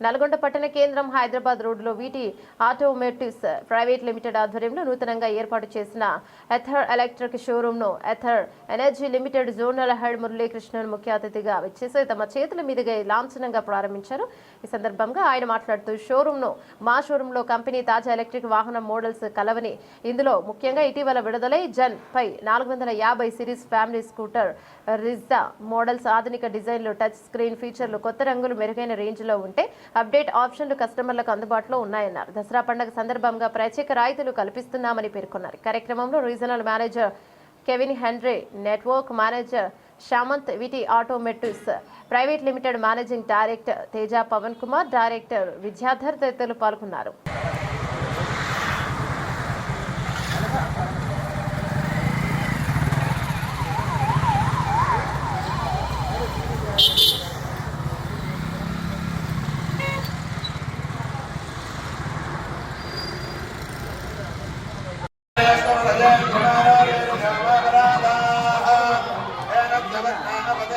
నల్గొండ పట్టణ కేంద్రం హైదరాబాద్ రోడ్డులో వీటి ఆటోమేటివ్స్ ప్రైవేట్ లిమిటెడ్ ఆధ్వర్యంలో నూతనంగా ఏర్పాటు చేసిన Ather electric షోరూంను Ather energy limited zonal head Muralikrishnan ముఖ్య అతిథిగా వచ్చేసి తమ చేతుల మీదుగా లాంఛనంగా ప్రారంభించారు. ఈ సందర్భంగా ఆయన మాట్లాడుతూ షోరూంను మా షోరూంలో కంపెనీ తాజా ఎలక్ట్రిక్ వాహనం మోడల్స్ కలవని ఇందులో ముఖ్యంగా ఇటీవల విడుదలై జన్ పై నాలుగు వందల యాభై series family scooter Rizta models ఆధునిక డిజైన్లు టచ్ స్క్రీన్ ఫీచర్లు కొత్త రంగులు మెరుగైన రేంజ్లో ఉంటే అప్డేట్ ఆప్షన్లు కస్టమర్లకు అందుబాటులో ఉన్నాయన్నారు. దసరా పండుగ సందర్భంగా ప్రత్యేక రాయితీలు కల్పిస్తున్నామని పేర్కొన్నారు. కార్యక్రమంలో regional manager Kevin Henry network manager Shamanth VT automotives private limited managing director Teja Pavan Kumar director Vidyadhar తదితరులు పాల్గొన్నారు.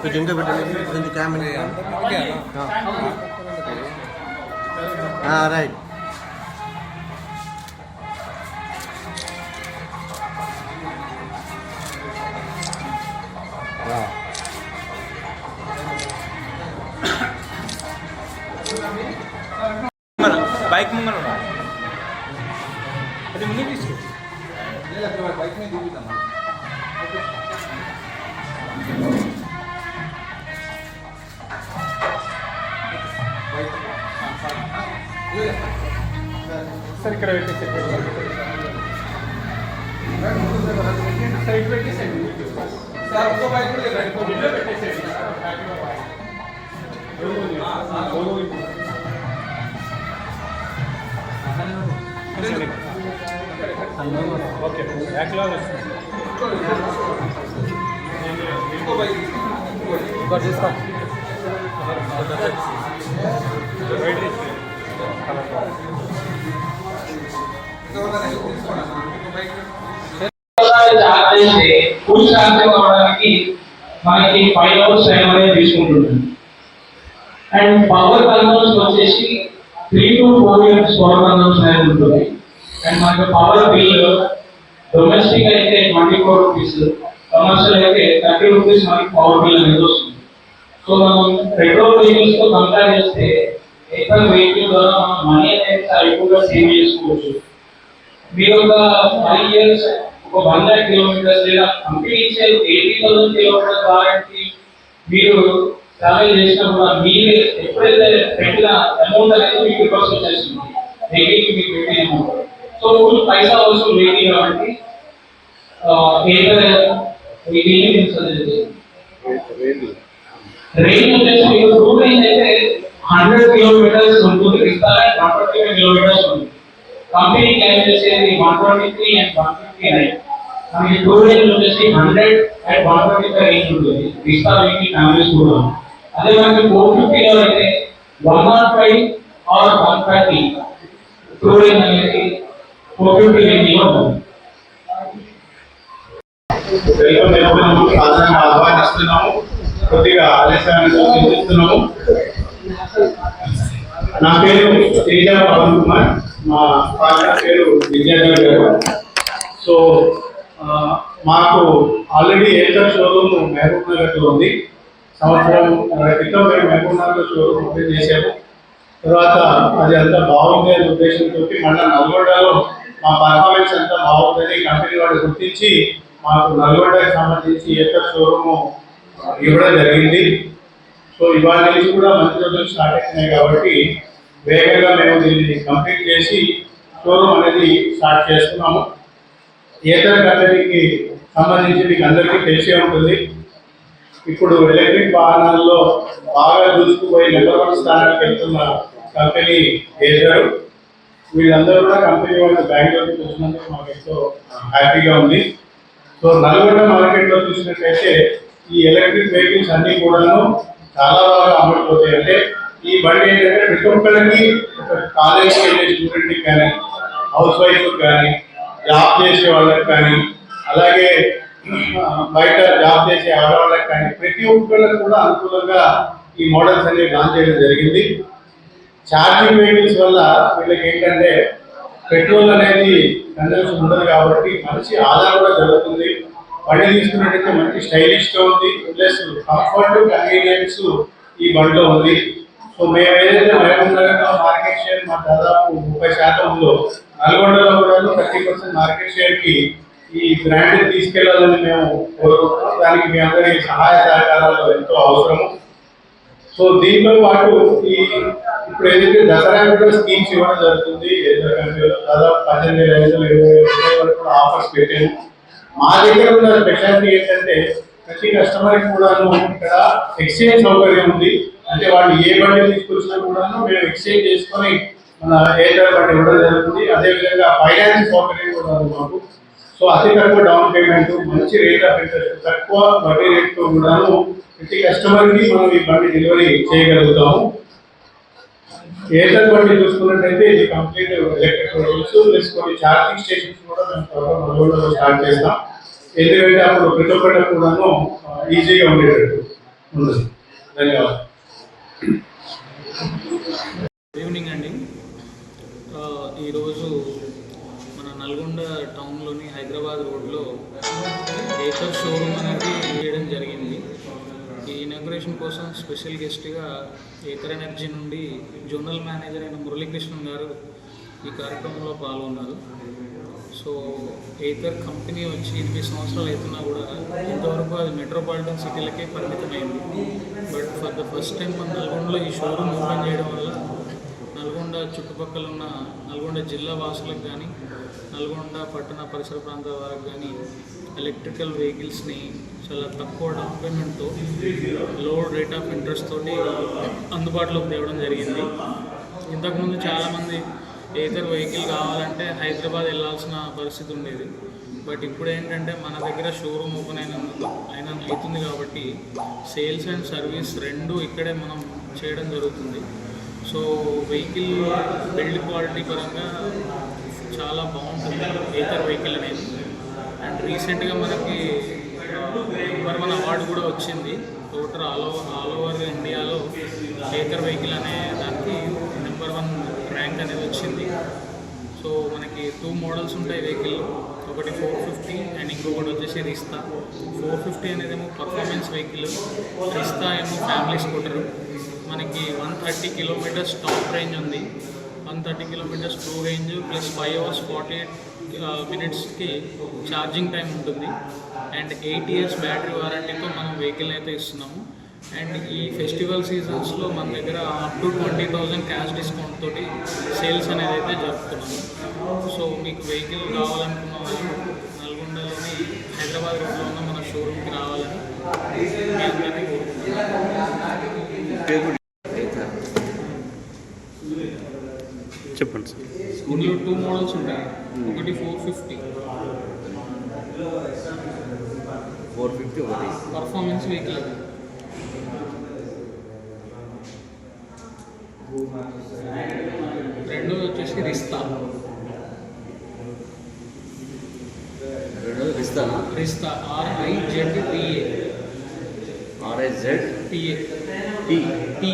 కొంచెం ఇంకా పెట్టండి కొంచెం కెమెరా రైట్ బైక్ ముంగర ఉన్నాడు అది ముందు తీసుకో సార్ ఇక్కడ పెట్టేసి ఇక్కడ పెట్టేసేయండి. సార్ ఒక్క బైక్ కూడా లేదు. ఇంట్లో పెట్టేసేయండి. ఓకే. యాక్లా వస్తుంది. ఇంకోటి తీసుకో ఆలోచిస్తే ఫుల్ ఛార్జింగ్ అవడానికి మనకి ఫైవ్ అవర్స్ టైం అనేది తీసుకుంటుంది అండ్ పవర్ కన్సూమ్స్ వచ్చేసి three to four years power consumes అనేది ఉంటుంది అండ్ మనకి పవర్ బిల్ డొమెస్టిక్ అయితే ట్వంటీ ఫోర్ రూపీస్ కమర్షియల్ అయితే థర్టీ రూపీస్ మనకి పవర్ బిల్ అనేది వస్తుంది. సో మనం పెట్రోల్ వెహికల్స్తో కంపేర్ చేస్తే ఎక్కువ వెహికల్ ద్వారా మనం మనీ అనేది చాలా ఎక్కువగా సేవ్ చేసుకోవచ్చు. మీరు ఒక ఫైవ్ ఇయర్స్ ఒక హండ్రెడ్ కిలోమీటర్స్ లేదా కంపెనీ ఇచ్చే ఎయిటీ థౌసండ్ కిలోమీటర్స్ వారంటీ మీరు ట్రావెల్ చేసినప్పుడు మీరు ఎప్పుడైతే పెట్టిన అమౌంట్ అనేది మీకు రివర్స్ వచ్చేస్తుంది. వెహికల్ మీకు పెట్టిన అమౌంట్ సో ఫుల్ పైసా అవసరం వెహికల్ కాబట్టి ఏదైనా మీకు ఏం తెలుస్తుంది రేంజ్ వచ్చేసి మీకు టూ రేంజ్ అయితే హండ్రెడ్ కిలోమీటర్స్ ఉంటుంది ఇస్తారా వన్ ట్వంటీ ఫైవ్ కిలోమీటర్స్ ఉంది కంపెనీ క్లైమ్ చేసేది one twenty three and one fifty nine మనకి టూ రేంజ్ వచ్చేసి hundred and one twenty five range ఉంటుంది విస్తా వెహికల్ ఫ్యామిలీస్ కూడా అదే మనకి ఫోర్ ఫిఫ్టీలో అయితే one nought five or one thirty two range అనేది ఫోర్ ఫిఫ్టీ రేంజ్లో ఉంటుంది వెల్కమ్ చెప్తున్నాము సాధారణ ఆహ్వానిస్తున్నాము కొద్దిగా ఆలస్యాన్ని సూచిస్తున్నాము నా పేరు తేజ పవన్ కుమార్. మా ఫాదర్ పేరు విద్యాధర్ గారు. సో మాకు ఆల్రెడీ ఏటర్ షోరూమ్ మహబూబ్ నగర్లో ఉంది. సంవత్సరం క్రితం మేము మహబూబ్ నగర్లో షోరూమ్ ఓపెన్ చేసాము తర్వాత అది అంతా బాగుంది అనే ఉద్దేశంతో మళ్ళీ నల్గొండలో మా పర్ఫార్మెన్స్ అంతా బాగుందని కంపెనీ వాళ్ళు గుర్తించి మాకు నల్గొండకి సంబంధించి ఏక షోరూమ్ ఇవ్వడం జరిగింది. సో ఇవాళ నుంచి కూడా మంచి రోజులు స్టార్ట్ అవుతున్నాయి కాబట్టి వేగంగా మేము దీన్ని కంప్లీట్ చేసి షోరూమ్ అనేది స్టార్ట్ చేస్తున్నాము. ఏతర్ కంపెనీకి సంబంధించి మీకు అందరికీ తెలిసే ఉంటుంది. ఇప్పుడు ఎలక్ట్రిక్ వాహనాల్లో బాగా దూసుకుపోయి నెంబర్ వన్ స్థానానికి వెళ్తున్న కంపెనీ ఏజర్. వీళ్ళందరూ కూడా కంపెనీ వాళ్ళు బెంగళూరు వచ్చినందుకు మాకు ఎంతో హ్యాపీగా ఉంది. సో నల్గొండ మార్కెట్లో చూసినట్లయితే ఈ ఎలక్ట్రిక్ వెహికల్స్ అన్ని కూడాను చాలా బాగా అమ్ముడుపోతాయి. అంటే ఈ బండి ఏంటంటే ప్రతి ఒక్కరికి ఒక కాలేజ్కి వెళ్ళే స్టూడెంట్కి కానీ హౌస్ వైఫ్ కానీ జాబ్ చేసే వాళ్ళకి కానీ అలాగే బయట జాబ్ చేసే ఆడవాళ్ళకి కానీ ప్రతి ఒక్కరికి కూడా అనుకూలంగా ఈ మోడల్స్ అనేవి లాంచ్ చేయడం జరిగింది. ఛార్జింగ్ వెహికల్స్ వల్ల వీళ్ళకి ఏంటంటే పెట్రోల్ అనేది కన్జంప్షన్ ఉండదు కాబట్టి మంచి ఆదా కూడా జరుగుతుంది. బండి తీసుకున్నట్టయితే మంచి స్టైలిష్గా ఉంది. ప్లస్ కంఫర్ట్ కన్వీనియన్స్ ఈ బండిలో ఉంది. సో మేము ఏదైతే మహబూబ్నగర్లో మార్కెట్ షేర్ మా దాదాపు ముప్పై శాతం ఉందో నల్గొండలో కూడా థర్టీ పర్సెంట్ మార్కెట్ షేర్కి ఈ బ్రాండ్ తీసుకెళ్ళాలని మేము కోరుకుంటున్నాం. దానికి మీ అందరి సహాయ సహకారాలు ఎంతో అవసరము. సో దీంతో పాటు ఈ ఇప్పుడు ఏంటంటే దసరా కూడా స్కీమ్స్ ఇవ్వడం జరుగుతుంది దాదాపు పద్దెనిమిది వేల ఐదు ఇరవై వేల రూపాయల వరకు కూడా ఆఫర్స్ పెట్టాము మా దగ్గర ఉన్న స్పెషాలిటీ ఏంటంటే ప్రతి కస్టమర్కి కూడాను ఇక్కడ ఎక్స్చేంజ్ సౌకర్యం ఉంది. అంటే వాళ్ళు ఏ బండి తీసుకొచ్చినా కూడాను మేము ఎక్స్చేంజ్ చేసుకొని మన ఏదైనా బండి ఇవ్వడం జరుగుతుంది. అదేవిధంగా ఫైనాన్స్ సౌకర్యం కూడా ఉంది మాకు. సో అతి తక్కువ డౌన్ పేమెంట్ మంచి రేట్ ఆఫ్ ఇంట్రెస్ట్ తక్కువ వడ్డీ రేట్తో కూడాను ప్రతి కస్టమర్కి మనం ఈ బండి డెలివరీ చేయగలుగుతాము. ఏదర్ బండి చూసుకున్నట్టయితే ఇది కంప్లీట్ ఎలక్ట్రిక్ రోడ్స్ ప్లస్ కొన్ని ఛార్జింగ్ స్టేషన్స్ కూడా మేము త్వరగా నల్గొండలో స్టార్ట్ చేస్తాం. ఎందుకంటే అప్పుడు ప్రతి ఒక్కటి కూడాను ఈజీగా ఉండేటట్టు ఉంటుంది ధన్యవాదాలు. గుడ్ ఈవినింగ్ అండి. ఈరోజు మన నల్గొండ టౌన్లోని హైదరాబాద్ రోడ్లో ఏకర్ షోరూమ్ అనేది చేయడం జరిగింది. ఈ కోసం స్పెషల్ గెస్ట్గా ఏకర్ ఎనర్జీ నుండి జోనల్ మేనేజర్ అయిన మురళీకృష్ణన్ గారు ఈ కార్యక్రమంలో పాల్గొన్నారు. సో ఏకర్ కంపెనీ వచ్చి ఎనిమిది సంవత్సరాలు అవుతున్నా కూడా ఇంతవరకు అది మెట్రోపాలిటన్ సిటీలకే పరిమితమైంది. But for the first time మన నల్గొండలో ఈ షోరూమ్ ఓపెన్ చేయడం వల్ల నల్గొండ చుట్టుపక్కల ఉన్న నల్గొండ జిల్లా వాసులకు కానీ నల్గొండ పట్టణ పరిసర ప్రాంతాల వారికి కానీ ఎలక్ట్రికల్ వెహికల్స్ని చాలా తక్కువ డౌన్ పేమెంట్తో లో రేట్ ఆఫ్ ఇంట్రెస్ట్ తోటి అందుబాటులోకి తేవడం జరిగింది. ఇంతకుముందు చాలామంది ఏదర్ వెహికల్ కావాలంటే హైదరాబాద్ వెళ్ళాల్సిన పరిస్థితి ఉండేది. బట్ ఇప్పుడు ఏంటంటే మన దగ్గర షోరూమ్ ఓపెన్ అయినందుకు అయిన అవుతుంది కాబట్టి సేల్స్ అండ్ సర్వీస్ రెండు ఇక్కడే మనం చేయడం జరుగుతుంది. సో వెహికల్ బిల్డ్ క్వాలిటీ పరంగా చాలా బాగుంటుంది ఏతర్ వెహికల్ అనేది. అండ్ రీసెంట్గా మనకి నెంబర్ వన్ అవార్డు కూడా వచ్చింది. Total all over all over ఇండియాలో ఏకర్ వెహికల్ అనే దానికి నెంబర్ వన్ ర్యాంక్ అనేది వచ్చింది. సో మనకి టూ మోడల్స్ ఉంటాయి వెహికల్ ఒకటి ఫోర్ ఫిఫ్టీ అండ్ ఇంకొకటి వచ్చేసి రిస్తా. ఫోర్ ఫిఫ్టీ అనేది ఏమో పర్ఫార్మెన్స్ వెహికల్ రిస్తా ఏమో ఫ్యామిలీ స్కూటర్ మనకి one thirty kilometres top range ఉంది. One thirty kilometres to range plus five hours forty eight మినిట్స్కి ఛార్జింగ్ టైం ఉంటుంది. అండ్ ఎయిట్ ఇయర్స్ బ్యాటరీ వారంటీతో మనం వెహికల్ అయితే ఇస్తున్నాము. అండ్ ఈ ఫెస్టివల్ సీజన్స్లో మన దగ్గర up to twenty thousand cash discount తోటి సేల్స్ అనేది అయితే జరుపుతున్నాము. సో మీకు వెహికల్ కావాలనుకున్న వాళ్ళు నల్గొండలోని హైదరాబాద్ రోడ్లో ఉన్న మన షోరూమ్కి రావాలని మీ అందరినీ కోరుకుంటున్నాను ఇందులో టూ మోడల్స్ ఉంటాయి. ఒకటి ఫోర్ ఫిఫ్టీ. ఫోర్ ఫిఫ్టీ ఒకటి. పర్ఫార్మెన్స్ వెహికల్ అది. రెండోది వచ్చేసి రిస్తా. రెండోది ఇస్తానా Rizta. R I Z T A R S Z T A T